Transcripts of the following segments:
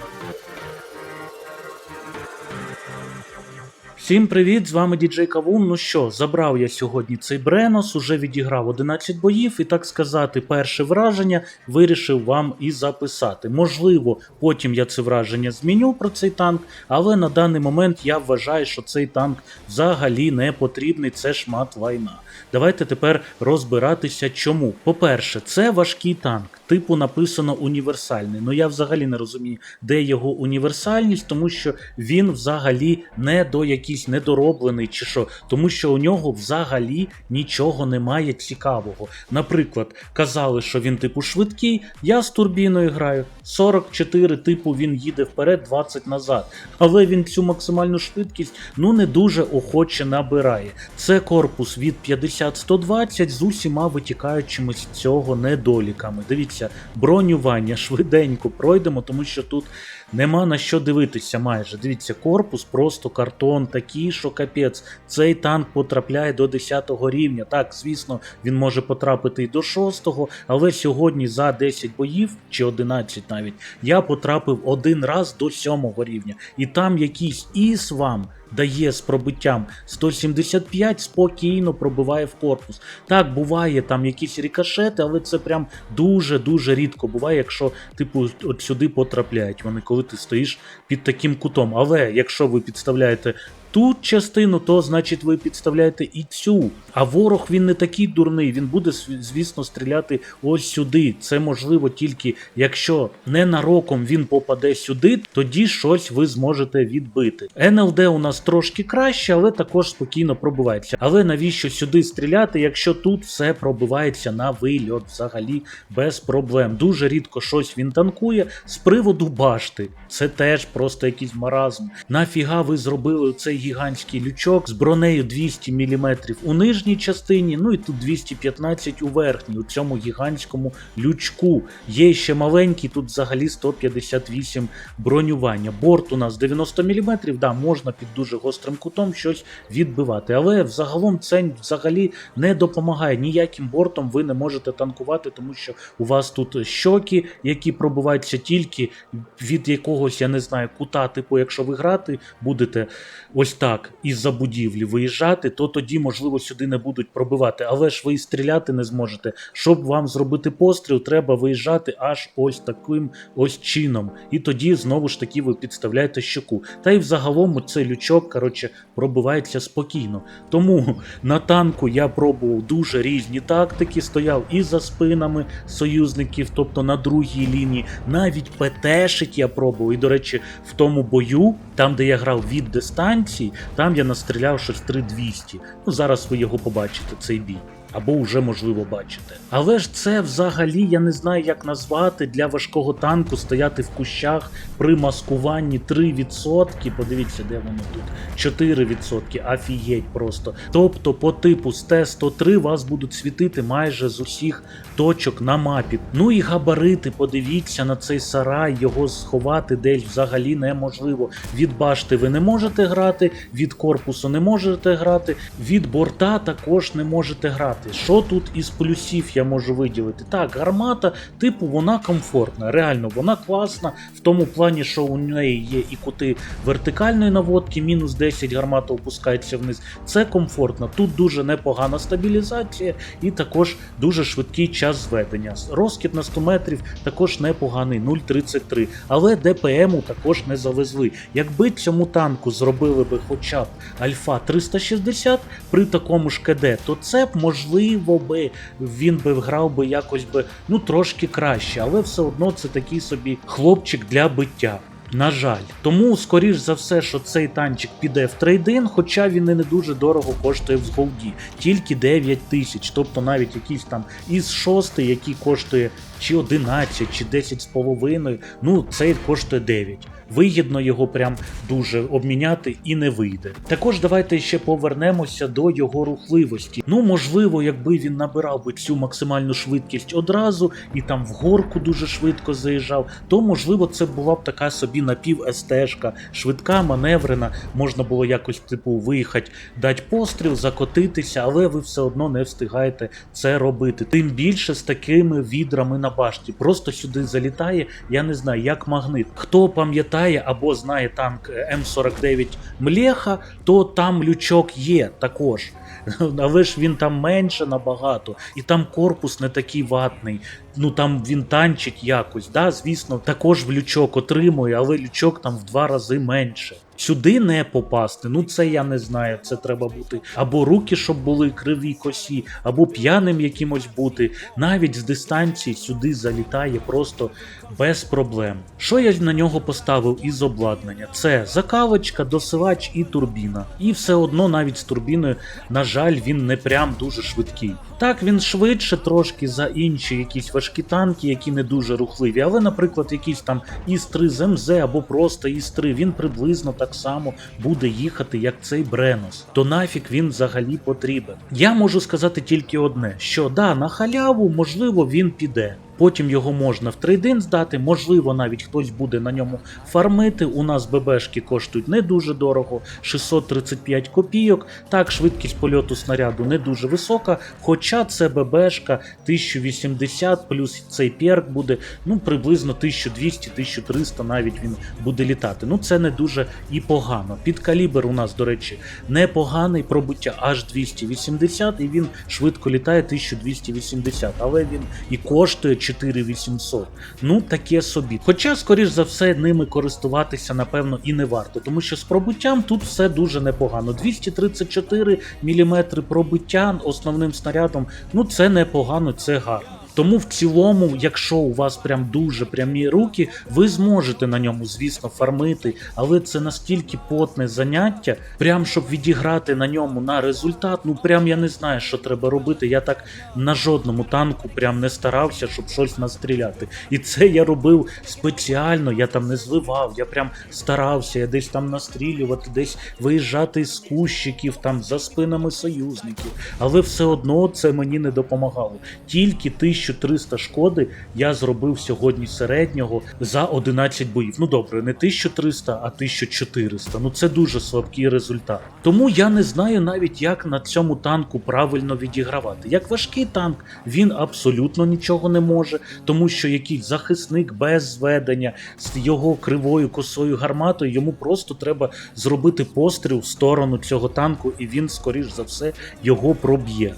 Thank you. Всім привіт! З вами діджей Кавун. Ну що, забрав я сьогодні цей Бренос, уже відіграв 11 боїв, і так сказати, перше враження вирішив вам і записати. Можливо, потім я це враження зміню про цей танк, але на даний момент я вважаю, що цей танк взагалі не потрібний. Це шмат війна. Давайте тепер розбиратися, чому. По-перше, це важкий танк. Типу написано універсальний. Ну я взагалі не розумію, де його універсальність, тому що він взагалі не до якийсь недороблений чи що, тому що у нього взагалі нічого немає цікавого. Наприклад, казали, що він типу швидкий, я з турбіною граю. 44 типу він їде вперед, 20 назад. Але він цю максимальну швидкість ну не дуже охоче набирає. Це корпус від 50-120 з усіма витікаючими з цього недоліками. Дивіться, бронювання швиденько пройдемо, тому що тут нема на що дивитися майже. Дивіться, корпус просто картон такий, що капець. Цей танк потрапляє до 10 рівня. Так, звісно, він може потрапити і до 6, але сьогодні за 10 боїв чи 11 навіть я потрапив один раз до 7 рівня. І там якийсь іс вам дає з пробиттям 175, спокійно пробиває в корпус. Так, буває там якісь рикошети, але це прям дуже-дуже рідко буває, якщо типу от сюди потрапляють вони, коли ти стоїш під таким кутом. Але якщо ви підставляєте ту частину, то значить ви підставляєте і цю. А ворог він не такий дурний, він буде, звісно, стріляти ось сюди. Це можливо тільки якщо ненароком він попаде сюди, тоді щось ви зможете відбити. НЛД у нас трошки краще, але також спокійно пробивається. Але навіщо сюди стріляти, якщо тут все пробивається на вильот взагалі без проблем. Дуже рідко щось він танкує з приводу башти. Це теж просто якийсь маразм. Нафіга ви зробили цей гігантський лючок з бронею 200 мм у нижній частині, ну і тут 215 у верхній, у цьому гігантському лючку. Є ще маленький, тут взагалі 158 бронювання. Борт у нас 90 мм, да, можна під дуже гострим кутом щось відбивати. Але взагалом це взагалі не допомагає. Ніяким бортом ви не можете танкувати, тому що у вас тут щоки, які пробиваються тільки від якогось, я не знаю, кута, типу, якщо ви грати будете ось так із-за будівлі виїжджати, то тоді, можливо, сюди не будуть пробивати. Але ж ви і стріляти не зможете. Щоб вам зробити постріл, треба виїжджати аж ось таким ось чином. І тоді знову ж таки ви підставляєте щоку. Та й взагалом цей лючок, коротше, пробивається спокійно. Тому на танку я пробував дуже різні тактики, стояв і за спинами союзників, тобто на другій лінії. Навіть ПТшить я пробував. І, до речі, в тому бою, там, де я грав від дистанції, там я настріляв щось 3200. Ну, зараз ви його побачите, цей бій. Або вже можливо бачите. Але ж це взагалі я не знаю, як назвати для важкого танку стояти в кущах при маскуванні 3%. Подивіться, де воно тут. 4%. Афієть просто. Тобто, по типу з Т-103 вас будуть світити майже з усіх точок на мапі. Ну і габарити, подивіться на цей сарай, його сховати десь взагалі неможливо. Від башти ви не можете грати, від корпусу не можете грати, від борта також не можете грати. Що тут із плюсів я можу виділити? Так, гармата, типу, вона комфортна. Реально, вона класна в тому плані, що у неї є і кути вертикальної наводки, мінус 10 гармата опускається вниз. Це комфортно. Тут дуже непогана стабілізація і також дуже швидкий час зведення. Розкид на 100 метрів також непоганий, 0,33. Але ДПМу також не завезли. Якби цьому танку зробили би хоча б Альфа 360 при такому ж КД, то це б можливо би він би грав би якось би ну трошки краще, але все одно це такий собі хлопчик для биття. На жаль, тому скоріш за все, що цей танчик піде в трейдин, хоча він і не дуже дорого коштує в зголді, тільки 9 тисяч. Тобто навіть якийсь там із 6, який коштує чи 11, чи 10 з половиною, ну цей коштує 9. Вигідно його прям дуже обміняти і не вийде. Також давайте ще повернемося до його рухливості. Ну, можливо, якби він набирав би цю максимальну швидкість одразу і там в горку дуже швидко заїжджав, то можливо це була б така собі напів СТшка, швидка, маневрена, можна було якось типу виїхати, дати постріл, закотитися, але ви все одно не встигаєте це робити. Тим більше з такими відрами на на башті, просто сюди залітає, я не знаю, як магнит. Хто пам'ятає або знає танк е, М49 Млеха, то там лючок є також. Але ж він там менше набагато, і там корпус не такий ватний. Ну там він танчить якось. Да, звісно, також в лючок отримує, але лючок там в два рази менше. Сюди не попасти. Ну це я не знаю. Це треба бути або руки, щоб були криві косі, або п'яним якимось бути. Навіть з дистанції сюди залітає просто без проблем. Що я на нього поставив із обладнання? Це закавочка, досилач і турбіна. І все одно навіть з турбіною, на жаль, він не прям дуже швидкий. Так, він швидше трошки за інші якісь важкі танки, які не дуже рухливі. Але, наприклад, якийсь там Іс-3 з МЗ або просто Іс-3, він приблизно так само буде їхати, як цей Бренос. То нафіг він взагалі потрібен. Я можу сказати тільки одне: що да, на халяву, можливо, він піде. Потім його можна в трейдин здати, можливо, навіть хтось буде на ньому фармити. У нас ББшки коштують не дуже дорого, 635 копійок. Так, швидкість польоту снаряду не дуже висока, хоча це ББшка 1080 плюс цей перк буде ну приблизно 1200-1300 навіть він буде літати. Ну це не дуже і погано. Під калібр у нас, до речі, непоганий пробуття аж 280, і він швидко літає 1280, але він і коштує 4800. Ну таке собі. Хоча, скоріш за все, ними користуватися напевно і не варто, тому що з пробуттям тут все дуже непогано. 234 мм пробиття основним снарядом. Ну це непогано, це гарно. Тому в цілому, якщо у вас прям дуже прямі руки, ви зможете на ньому, звісно, фармити, але це настільки потне заняття, прям щоб відіграти на ньому на результат. Ну прям я не знаю, що треба робити. Я так на жодному танку прям не старався, щоб щось настріляти. І це я робив спеціально, я там не зливав, я прям старався, я десь там настрілювати, десь виїжджати з кущиків там за спинами союзників. Але все одно це мені не допомагало. Тільки 1300 шкоди я зробив сьогодні середнього за 11 боїв. Ну добре, не 1300, а 1400. Ну це дуже слабкий результат. Тому я не знаю навіть, як на цьому танку правильно відігравати. Як важкий танк, він абсолютно нічого не може, тому що якийсь захисник без зведення з його кривою косою гарматою, йому просто треба зробити постріл в сторону цього танку, і він, скоріш за все, його проб'є.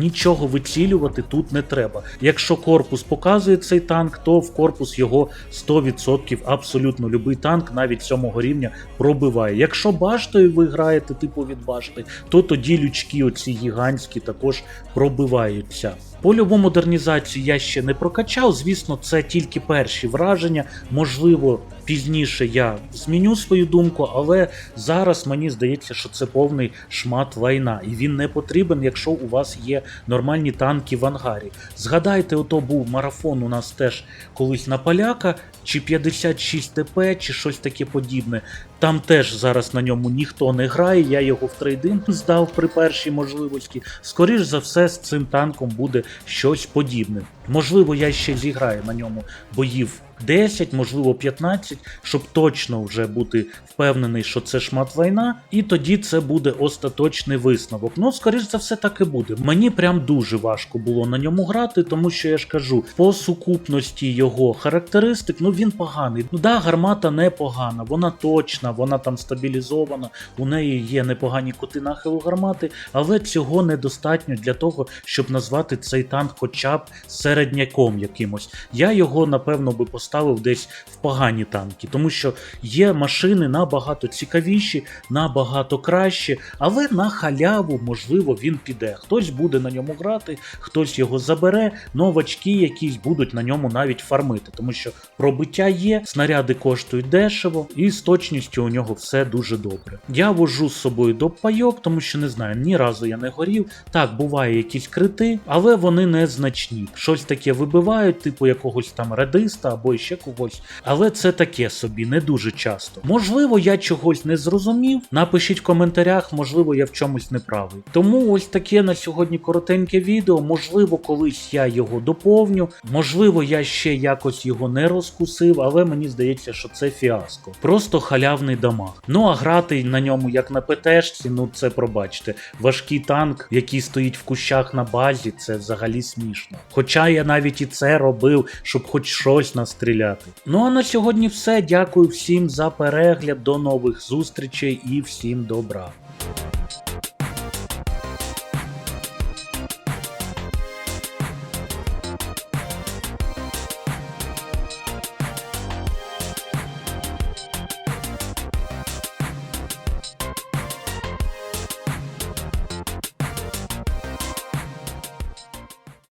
Нічого вицілювати тут не треба. Якщо корпус показує цей танк, то в корпус його 100% абсолютно любий танк, навіть сьомого рівня, пробиває. Якщо баштою ви граєте, типу від башти, то тоді лючки, оці гігантські, також пробиваються. Польову модернізацію я ще не прокачав. Звісно, це тільки перші враження. Можливо, пізніше я зміню свою думку, але зараз мені здається, що це повний шмат лайна, і він не потрібен, якщо у вас є нормальні танки в ангарі. Згадайте, ото був марафон у нас теж колись на поляка, чи 56 ТП, чи щось таке подібне. Там теж зараз на ньому ніхто не грає. Я його в трейдинг здав при першій можливості. Скоріш за все, з цим танком буде щось подібне. Можливо, я ще зіграю на ньому боїв 10, можливо 15, щоб точно вже бути впевнений, що це шмат війна, і тоді це буде остаточний висновок. Ну, скоріш за все, так і буде. Мені прям дуже важко було на ньому грати, тому що я ж кажу, по сукупності його характеристик, ну він поганий. Ну да, гармата непогана, вона точна, вона там стабілізована, у неї є непогані кути нахилу гармати, але цього недостатньо для того, щоб назвати цей танк хоча б середняком якимось. Я його напевно би поставив десь в погані танки, тому що є машини набагато цікавіші, набагато кращі, але на халяву, можливо, він піде. Хтось буде на ньому грати, хтось його забере, новачки якісь будуть на ньому навіть фармити, тому що пробиття є, снаряди коштують дешево, і з точністю у нього все дуже добре. Я вожу з собою доппайок, тому що не знаю, ні разу я не горів. Так, буває якісь крити, але вони незначні. Щось таке вибивають, типу якогось там радиста або ще когось. Але це таке собі, не дуже часто. Можливо, я чогось не зрозумів. Напишіть в коментарях, можливо, я в чомусь не правий. Тому ось таке на сьогодні коротеньке відео. Можливо, колись я його доповню. Можливо, я ще якось його не розкусив, але мені здається, що це фіаско. Просто халявний дамаг. Ну а грати на ньому як на ПТшці, ну це пробачте. Важкий танк, який стоїть в кущах на базі, це взагалі смішно. Хоча я навіть і це робив, щоб хоч щось настріляти. Ну а на сьогодні все. Дякую всім за перегляд. До нових зустрічей і всім добра.